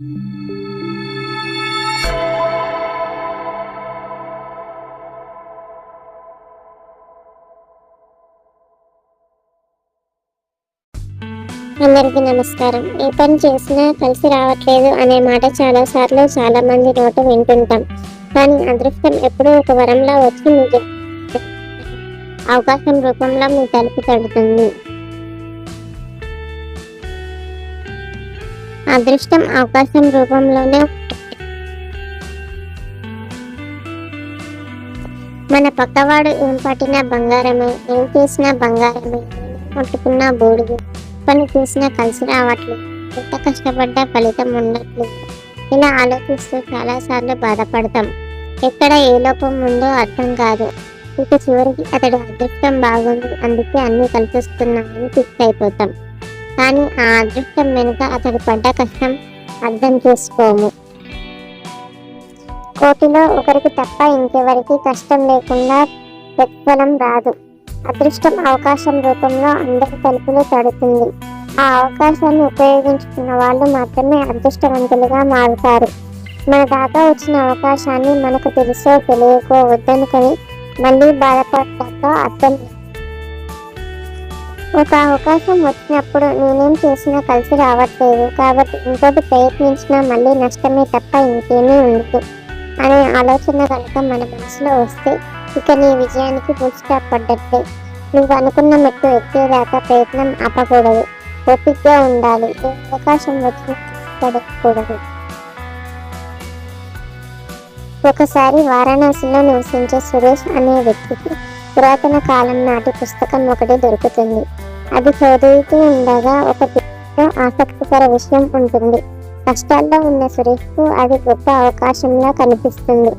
అందరికీ నమస్కారం. ఏ పని చేసినా కలిసి రావట్లేదు అనే మాట చాలా సార్లు చాలా మంది నోట వింటుంటాం. కానీ అదృష్టం ఎప్పుడూ ఒక వరంలా వచ్చి అవకాశం రూపంలో మీ తలుపు తడుతుంది. అదృష్టం అవకాశం రూపంలోనే మన పక్కవాడు ఏం పట్టినా బంగారమే ఏం చేసినా బంగారమే పట్టుకున్నా బూడిద పని చేసినా కలిసి రావట్లేదు ఎంత కష్టపడ్డా ఫలితం ఉండట్లేదు. ఇలా ఆలోచిస్తూ చాలాసార్లు బాధపడతాం. ఎక్కడ ఏ లోపం ఉందో అర్థం కాదు. ఇక చివరికి అతడు అదృష్టం బాగుంది అందుకే అన్నీ కలిసిస్తున్నాయని ఫిక్స్ అయిపోతాం. కానీ ఆ అదృష్టం వెనుక అతడు పడ్డ కష్టం అర్థం చేసుకోము. కోటిలో ఒకరికి తప్ప ఇంకెవరికి కష్టం లేకుండా ప్రతిఫలం రాదు. అదృష్టం అవకాశం రూపంలో అందరి తలుపులు తడుతుంది. ఆ అవకాశాన్ని ఉపయోగించుకున్న వాళ్ళు మాత్రమే అదృష్టవంతులుగా మారుతారు. మన దాకా వచ్చిన అవకాశాన్ని మనకు తెలుసో తెలియకో వద్దనుకొని మళ్ళీ బాధపడటంతో అర్థం ఒక అవకాశం వచ్చినప్పుడు నేనేం చేసినా కలిసి రావట్లేదు. కాబట్టి ఇంకోటి ప్రయత్నించినా మళ్ళీ నష్టమే తప్ప ఇంకేమీ ఉండదు అనే ఆలోచన కనుక మన మనసులో వస్తే ఇక నీ విజయానికి పూర్తిగా పడ్డట్లే. నువ్వు అనుకున్న మెట్టు ఎక్కేదాకా ప్రయత్నం ఆపకూడదు. ఓపికగా ఉండాలి. ఏ అవకాశం వచ్చినా పడకూడదు. ఒకసారి వారణాసిలో నివసించే సురేష్ అనే వ్యక్తికి పురాతన కాలం నాటి పుస్తకం ఒకటి దొరుకుతుంది. అది చదువుతూ ఉండగా ఒక పేజీలో ఆసక్తికర విషయం ఉంటుంది. కష్టాల్లో ఉన్న సురేష్కు అది గొప్ప అవకాశంలో కనిపిస్తుంది.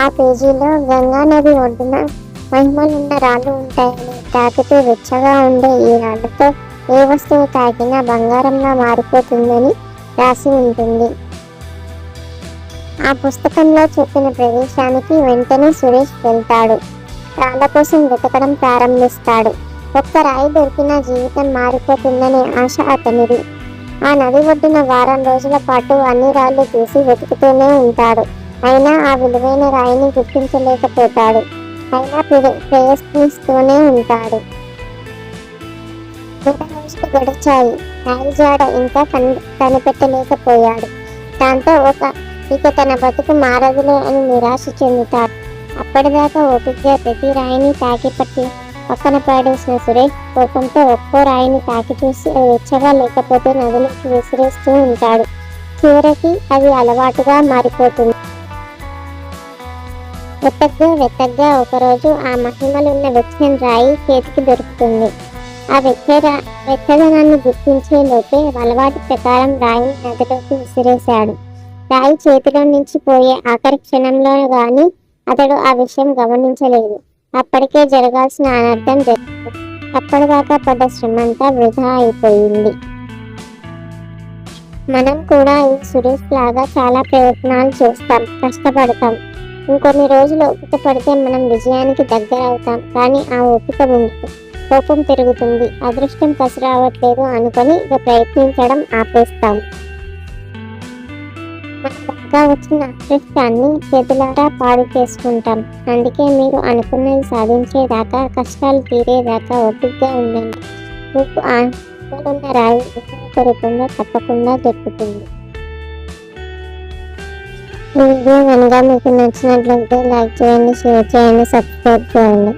ఆ పేజీలో గంగా నది ఒడ్డున మహిమలున్న రాళ్ళు ఉంటాయని తాకితే వెచ్చగా ఉండే ఈ రాళ్ళతో ఏ వస్తువు తాకినా బంగారంగా మారిపోతుందని రాసి ఉంటుంది. ఆ పుస్తకంలో చెప్పిన ప్రదేశానికి వెంటనే సురేష్ వెళ్తాడు. రాళ్ళ కోసం వెతకడం ప్రారంభిస్తాడు. ఒక్క రాయి దొరికినా జీవితం మారిపోతుందనే ఆశ అతనిది. ఆ నది ఒడ్డున వారం రోజుల పాటు అన్ని రాళ్ళు తీసి వెతుకుతూనే ఉంటాడు. అయినా ఆ విలువైన రాయిని గుర్తించలేకపోతాడు. అయినా ప్రయత్నిస్తూనే ఉంటాడు. నెల గడిచాయి. రాయి జాడ ఇంకా కన్ కనిపెట్టలేకపోయాడు. దాంతో ఒక ఇక తన బతుకు మారదులే అని నిరాశ చెందుతాడు. అప్పటిదాకా ఓపికగా ప్రతి రాయిని తాకి పట్టి పక్కన పడేసిన సురేష్ కోపంతో ఒక్కో రాయిని తాకి చూసి వెచ్చగా లేకపోతే నదిలోకి విసిరేస్తూ ఉంటాడు. చివరికి అది అలవాటుగా మారిపోతుంది. వెతగ్గా వెతగ్గా ఒకరోజు ఆ మహిమలున్న వెచ్చని రాయి చేతికి దొరుకుతుంది. ఆ వెచ్చ వెచ్చదనాన్ని గుర్తించే లోపే అలవాటు ప్రకారం రాయిని నదిలోకి విసిరేశాడు. రాయి చేతిలో నుంచి పోయే ఆఖరి క్షణంలో కానీ అతడు ఆ విషయం గమనించలేదు. అప్పటికే జరగాల్సిన అనర్థం జరిగింది అప్పటిదాకా పడ్డ శ్రమంతా వృధా అయిపోయింది. మనం కూడా ఈ సురేష్ లాగా చాలా ప్రయత్నాలు చేస్తాం కష్టపడతాం. ఇంకొన్ని రోజులు ఓపిక పడితే మనం విజయానికి దగ్గర అవుతాం కానీ ఆ ఓపిక ఉండదు కోపం పెరుగుతుంది అదృష్టం పసిరావట్లేదు అనుకొని ఇక ప్రయత్నించడం ఆపేస్తాం. మన ఇంకా వచ్చిన అదృష్టాన్ని చేతులారా పాడు చేసుకుంటాం. అందుకే మీరు అనుకున్నది సాధించేదాకా కష్టాలు తీరేదాకా ఓపికగా ఉండండి. మీకు ఆ రాయి ఏదో రూపంలో తప్పకుండా దొరుకుతుంది. ఈ వీడియో కనుక మీకు నచ్చినట్లయితే లైక్ చేయండి షేర్ చేయండి సబ్స్క్రైబ్ చేయండి.